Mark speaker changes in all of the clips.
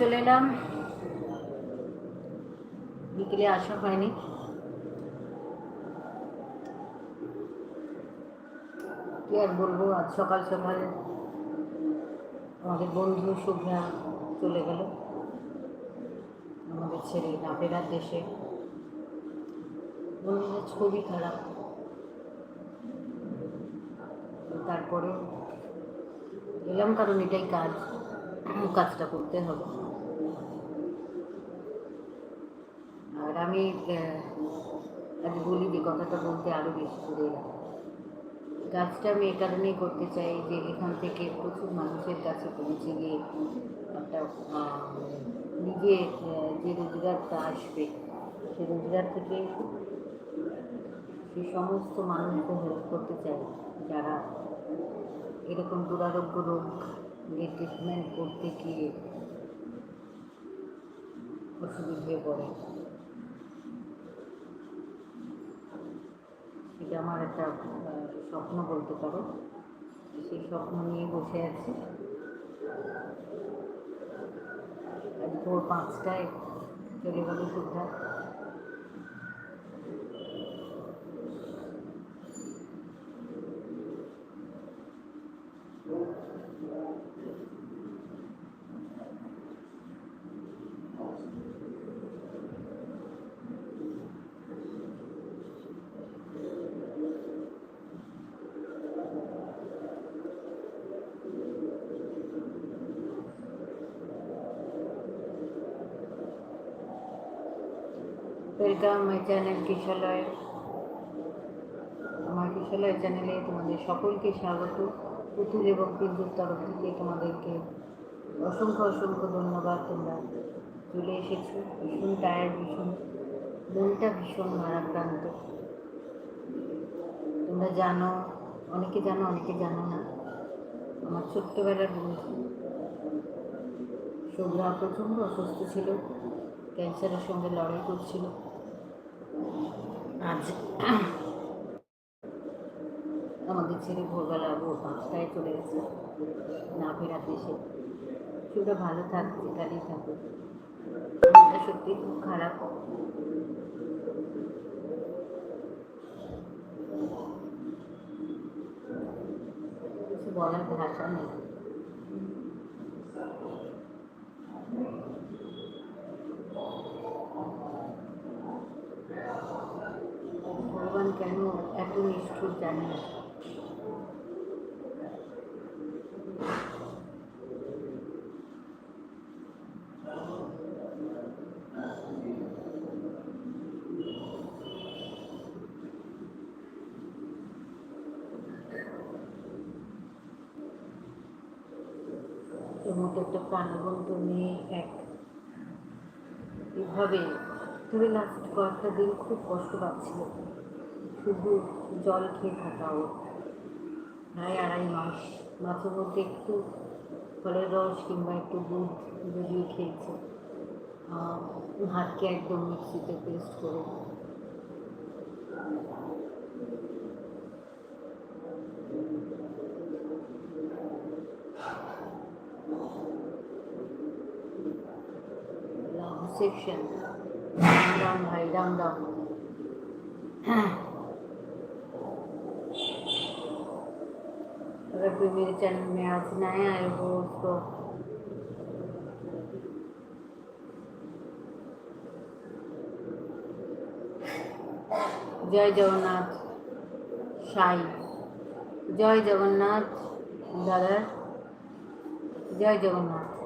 Speaker 1: চলে এলাম। বিকেলে আসা হয়নি। কি আর বলব, আজ সকাল সকাল আমাদের বন্ধু শুভ্রা চলে গেল। আমাদের ছেলে না দেশে বন্ধুদের খুবই খারাপ তারপরে এলাম কারণ এটাই কাজ। কাজটা করতে হবে। আর আমি আজ বলি যে কথাটা বলতে আরও বেশি করে কাজটা আমি এ কারণেই করতে চাই যে এখান থেকে প্রচুর মানুষের কাছে পৌঁছে গিয়ে একটা নিজে যে রোজগারটা আসবে, সে রোজগার থেকে সেই সমস্ত মানুষকে হেল্প করতে চাই, যারা এরকম দুরারোগ্য রোগ যে ট্রিটমেন্ট করতে গিয়ে অসুবিধ হয়ে পড়ে। এটা আমার একটা স্বপ্ন বলতে পারো। সেই স্বপ্ন নিয়ে বসে আছি। ভোর পাঁচটায় চলে গেল সুদ্ধা ওয়েলকাম মাই চ্যানেল কিশালয়। আমার কিশালয় চ্যানেলে তোমাদের সকলকে স্বাগত। পুতুল এবং পিন্টুর তরফ থেকে তোমাদেরকে অসংখ্য অসংখ্য ধন্যবাদ। তোমরা চলে এসেছ। ভীষণ টায়ার্ড ভীষণ মনটা ভীষণ ভারাক্রান্ত। তোমরা জানো, অনেকে জানো অনেকে জানো না, আমার ছোট্টবেলার বন্ধু শুভ্রা প্রচণ্ড অসুস্থ ছিল, ক্যান্সারের সঙ্গে লড়াই করছিল। আজ আমাদের ছেলে ভোরবেলা ভোর পাঁচটায় চলে গেছে। না ফেরার দেশে। সেটা ভালো থাক যেখানেই থাকুক সত্যি খুব খারাপ। কিছু বলার ভাষা নেই ভগবান কেন এত নিষ্ঠুর জানি না। একটা প্রাণবন্ত মেয়ে, এক। এভাবে ধরে লাস্ট কয়েকটা দিন খুব কষ্ট পাচ্ছিল। শুধু জল খেয়ে থাকা ওর প্রায় আড়াই মাস। মাঝে মধ্যে একটু ফলের রস কিংবা একটু দুধ যদিও খেয়েছে। হাতকে একদম মিক্সিতে পেস্ট করে। সেকশন। রাম ডাম ভাই ডাম রাম। হ্যাঁ कोई मेरे चैनल में आज नए आए हो उसको जय जगन्नाथ साई जय जगन्नाथ दादा, जय जगन्नाथ।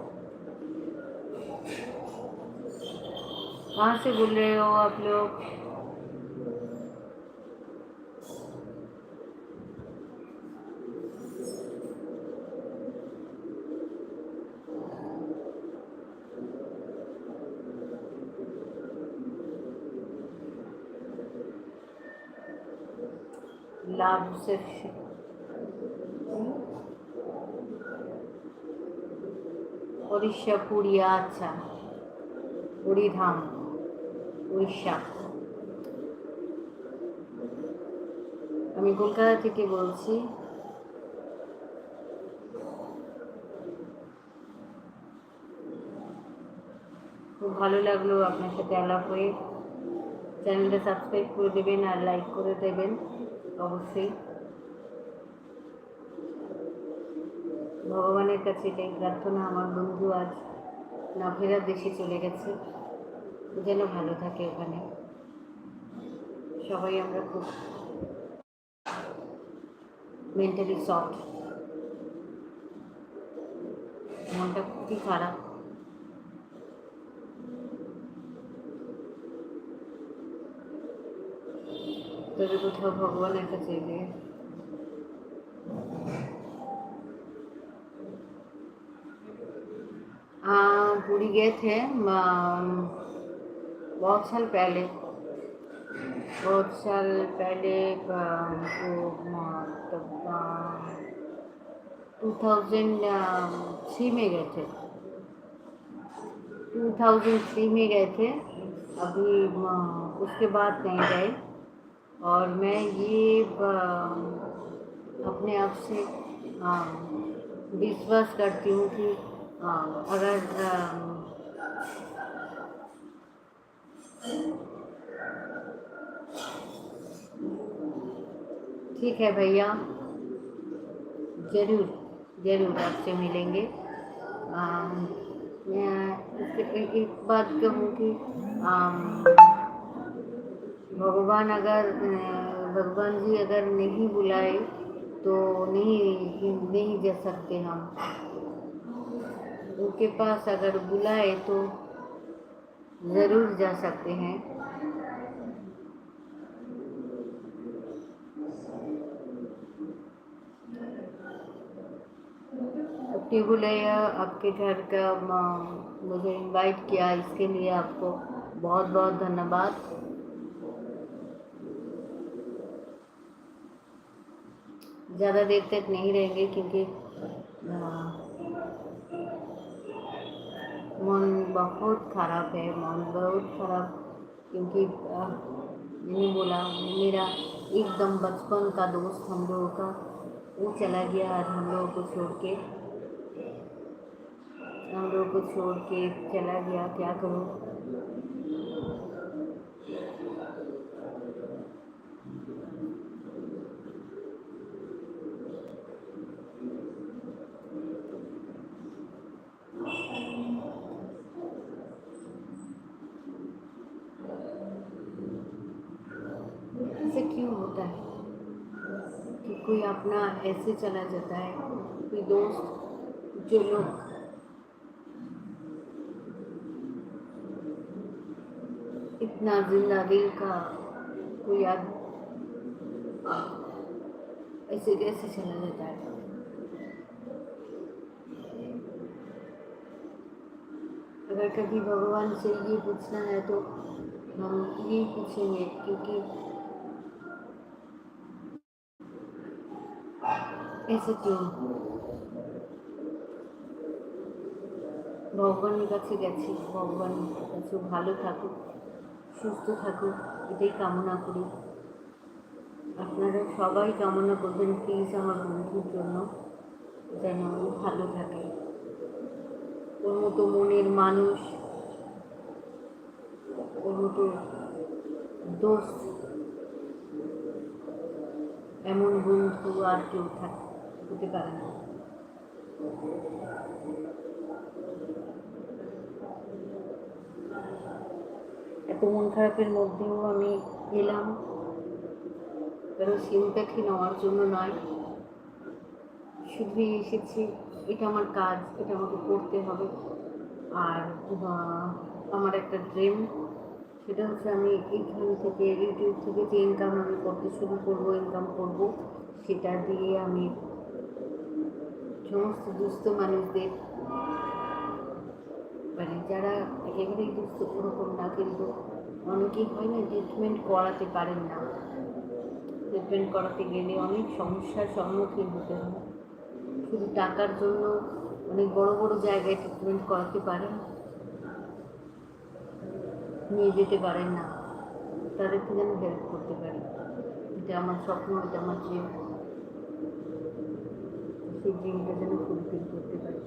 Speaker 1: कहाँ से बोल रहे हो आप लोग? love section. উড়িষ্যা পুরী আচ্ছা। হরিধাম, উড়িষ্যা। আমি কলকাতা থেকে বলছি। খুব ভালো লাগল আপনার সাথে আলাপ হয়ে। চ্যানেলটা সাবস্ক্রাইব করে দেবেন আর লাইক করে দেবেন। অবশ্যই। ভগবানের কাছে এটাই প্রার্থনা, আমার বন্ধু আজ না ফেরার দেশে চলে গেছে। যেন ভালো থাকে ওখানে। সবাই আমরা খুব মেন্টালি সফট মনটা খুবই খারাপ। তবে কোথাও ভগবানের কাছে যে हाँ पूरी गए थे म- बहुत साल पहले बहुत साल पहले अ, वो मतलब टू थाउजेंड थ्री में गए थे टू थाउजेंड थ्री में गए थे अभी अ, उसके बाद नहीं गए और मैं ये अपने आप से विश्वास करती हूँ कि अगर ठीक है भैया। ज़रूर ज़रूर आपसे मिलेंगे। अम, मैं एक बात कहूँ कि भगवान अगर भगवान जी अगर नहीं बुलाए तो नहीं नहीं जा सकते हम। उनके पास अगर बुलाए तो ज़रूर जा सकते हैं। टिबुलैया आपके घर का मुझे इनवाइट किया, इसके लिए आपको बहुत बहुत धन्यवाद। ज़्यादा देर तक नहीं रहेंगे क्योंकि मन बहुत ख़राब है, मन बहुत ख़राब, क्योंकि मैंने बोला, मेरा एकदम बचपन का दोस्त हम लोगों का, वो चला गया आज हम लोगों को छोड़ के, हम लोगों को छोड़ के चला गया, क्या करूँ ऐसे क्यों होता है कि कोई अपना ऐसे चला जाता है कोई दोस्त, जो लोग इतना ज़िंदा दिल का, कोई आद ऐसे कैसे चला जाता है। अगर कभी भगवान से ये पूछना है तो हम ये पूछेंगे, क्योंकि এসে ভগবানের কাছে গেছি, ভগবান কাছে ভালো থাকুক, সুস্থ থাকুক, এটাই কামনা করি। আপনারা সবাই কামনা করবেন প্লিজ আমার বন্ধুর জন্য, যেন আমি ভালো থাকে। ওর মতো মনের মানুষ, ওর মতো দোষ এমন বন্ধু আর কেউ থাকে হতে পারে না। এত মন খারাপের মধ্যেও আমি এলাম কারও সিম্প্যাথি নেওয়ার জন্য নয়। শুধুই এসেছি। এটা আমার কাজ, এটা আমাকে করতে হবে। আর আমার একটা ড্রিম সেটা হচ্ছে আমি এইখান থেকে ইউটিউব থেকে যে ইনকাম আমি করতে শুরু করব ইনকাম করব, সেটা দিয়ে আমি সমস্ত দুস্থ মানুষদের। মানে যারা একেবারেই দুস্থ, ওরকম না, কিন্তু অনেকেই হয় না ট্রিটমেন্ট করাতে পারেন না। ট্রিটমেন্ট করাতে গেলে অনেক সমস্যার সম্মুখীন হতে হয়। শুধু টাকার জন্য অনেক বড় বড় জায়গায় ট্রিটমেন্ট করাতে পারেন। নিয়ে যেতে পারেন না। তাদেরকে যেন হেল্প করতে পারি। এটা আমার স্বপ্ন, এটা আমার ড্রিম সেই ড্রিমটা যেন ফুলফিল করতে পারি।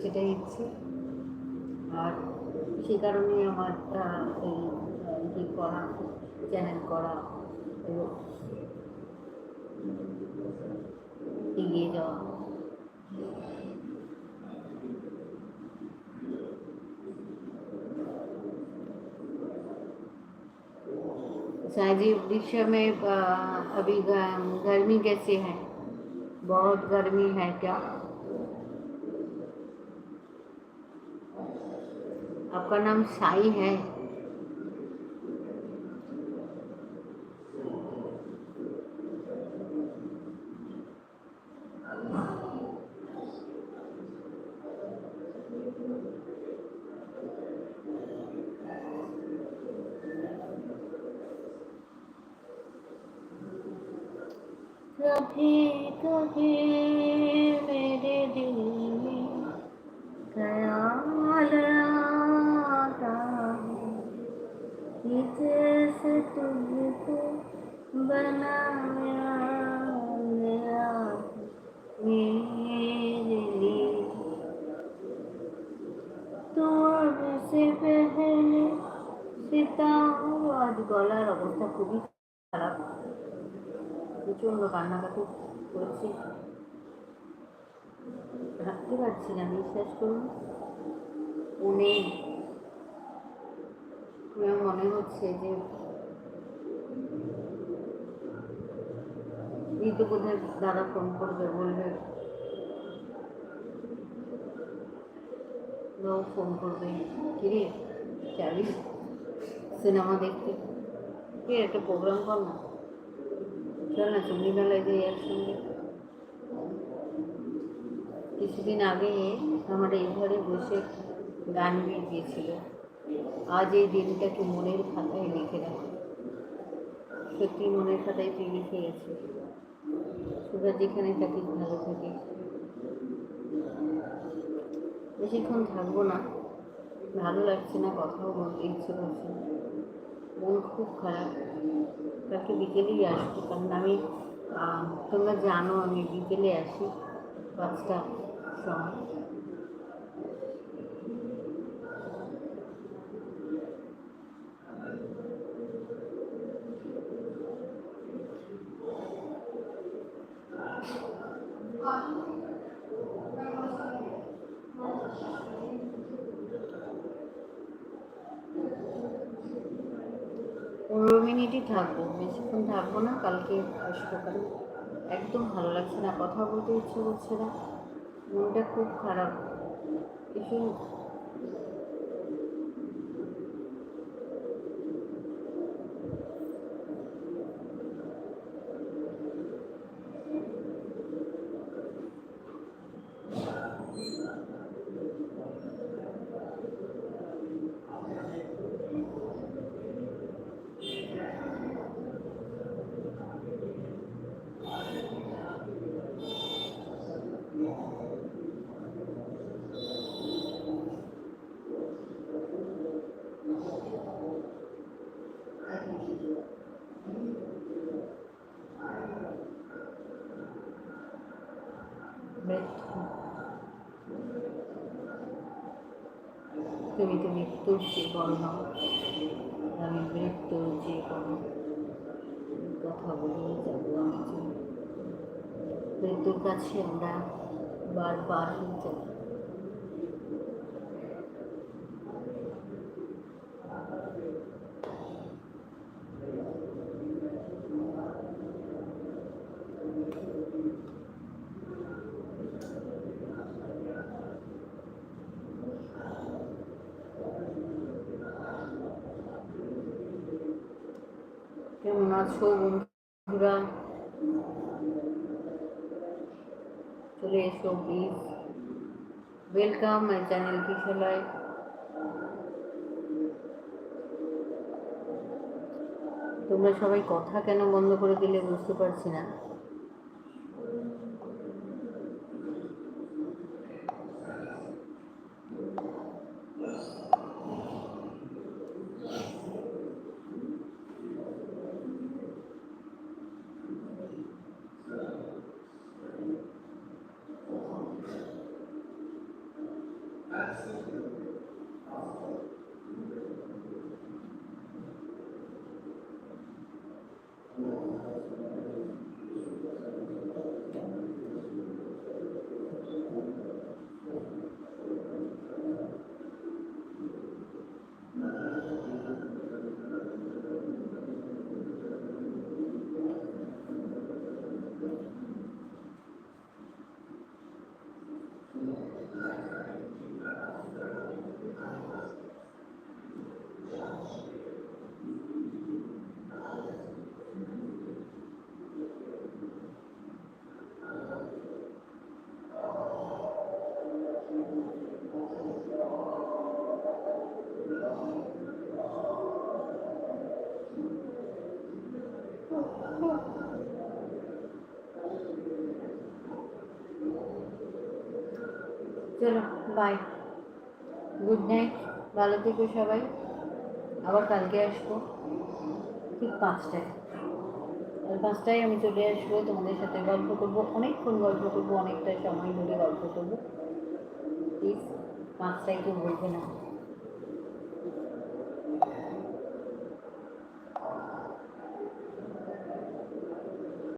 Speaker 1: সেটাই ইচ্ছে। আর সে কারণে আমার এই ইয়ে করা চ্যানেল করা এগিয়ে যাওয়া। शाहजी उड़ीसा में अभी गर्मी कैसे है? बहुत गर्मी है क्या? आपका नाम साई है? कभी कभी मेरे दिल में ख्याल आता है कि जैसे तुझको बनाया गया मेरे लिए तो अब से पहले सितारों আজ গলার অবস্থা খুবই খারাপ প্রচণ্ড কান্নাকাটি করেছি। রাখতে পারছি না, বিশ্বাস করুন। আমার মনে হচ্ছে যে এই তো বোধহয় দাদা ফোন করবে, বলবে ফোন করবে। কিরে চাবি সিনেমা দেখতে। কি একটা প্রোগ্রাম কর না চল না চন্ডী মেলায় যাই একসঙ্গে, কিছুদিন আগে আমার এই ঘরে বসে গান গিয়ে গিয়েছিল। আজ এই দিনটাকে মনের খাতায় লিখে রাখো। সত্যি মনের খাতায় তুই লিখে গেছে। সুগার যেখানে থাকিস ভালো থাকিস। বেশিক্ষণ থাকব না। ভালো লাগছে না, কথাও বলতে ইচ্ছে করছে মন খুব খারাপ। কালকে বিকেলেই আসব। কারণ আমি তোমরা জানো আমি বিকেলে আসি পাঁচটা সময়। পনেরো মিনিটই থাকব। বেশিক্ষণ থাকব না, কালকে আসব একদম ভালো লাগছে না, কথা বলতে ইচ্ছে করছে না। মনটা খুব খারাপ। কিছু বর্ণ আমি মৃত্যুর বর্ণ কথা বলে যাব আমি মৃত্যুর কাছে আমরা বারবার যাই কেমন আছো বন্ধুরা? চলে এসো please welcome my channel Kisholoy তোমরা সবাই কথা কেন বন্ধ করে দিলে বুঝতে পারছি না। চলো বাই গুড নাইট ভালো থেকো সবাই। আবার কালকে আসব। ঠিক পাঁচটায়। আর পাঁচটায় আমি চলে আসব, তোমাদের সাথে গল্প করব। অনেকক্ষণ গল্প করব, অনেকটা সময় ধরে গল্প করব। প্লিজ পাঁচটায় কেউ বলবে না।